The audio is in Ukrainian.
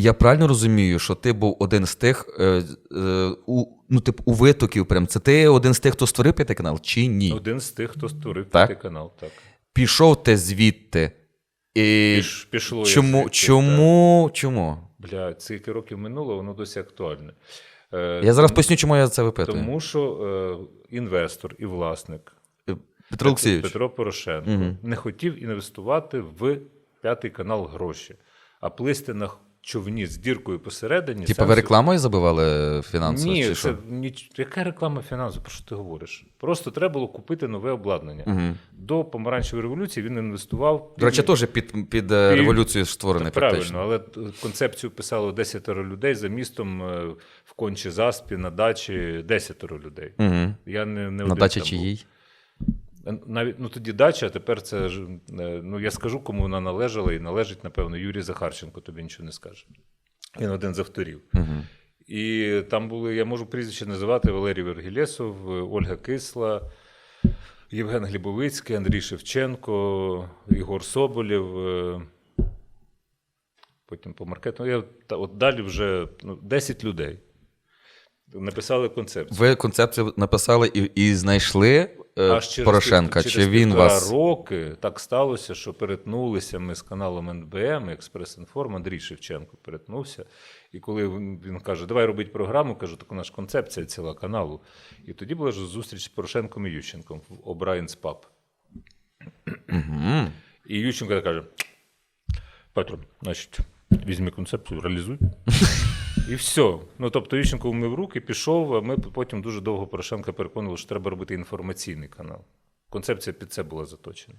я правильно розумію, що ти був один з тих, е, е, у, ну, тип, у витоків, прям це ти один з тих, хто створив п'ятий канал, чи ні? Один з тих, хто створив Так? п'ятий канал. Так. Пішов ти звідти. І Піш, пішло чому? звідти, чому? Чому? так. Бля, скільки років минуло, воно досі актуальне. Е, Я зараз поясню, чому я це випитую. Тому що е, інвестор і власник Петро Олексійович. Петро Порошенко Мгм. не хотів інвестувати в п'ятий канал гроші, а плисти на човні з діркою посередині. Типа ви рекламою забивали фінансово? Ні, чи це ніч... яка реклама фінансу, про що ти говориш? Просто треба було купити нове обладнання. Угу. До помаранчевої революції він інвестував. До речі, теж під, під е, І- революцію створений Правильно, але концепцію писало 10 людей за містом е, в кончі заспі на дачі 10 людей. Угу. Я не, не На дачі чиїй? Навіть ну тоді дача, а тепер це ж е, ну я скажу, кому вона належала, і належить, напевно, Юрій Захарченко, тобі нічого не скаже. Він один з авторів. Угу. І там були, я можу прізвище називати Валерій Вергілєсов, Ольга Кисла, Євген Глібовицький, Андрій Шевченко, Ігор Соболєв. е, Потім по маркету. Я, та, от далі вже ну, 10 людей написали концепцію. Ви концепцію написали і, і знайшли е, Аж через Порошенка? пів- Чи він вас. роки так сталося, що перетнулися ми з каналом НБМ, Експрес-Інформ, Андрій Шевченко перетнувся. І коли він, каже, давай робити програму, кажу, так у нас концепція ціла каналу. І тоді була ж зустріч з Порошенком і Ющенком в Pub. Угу. І Ющенко каже: Петро, значить, візьми концепцію, реалізуй. І все. Ну тобто Ющенко умив руки, пішов, а ми потім дуже довго Порошенка переконували, що треба робити інформаційний канал. Концепція під це була заточена.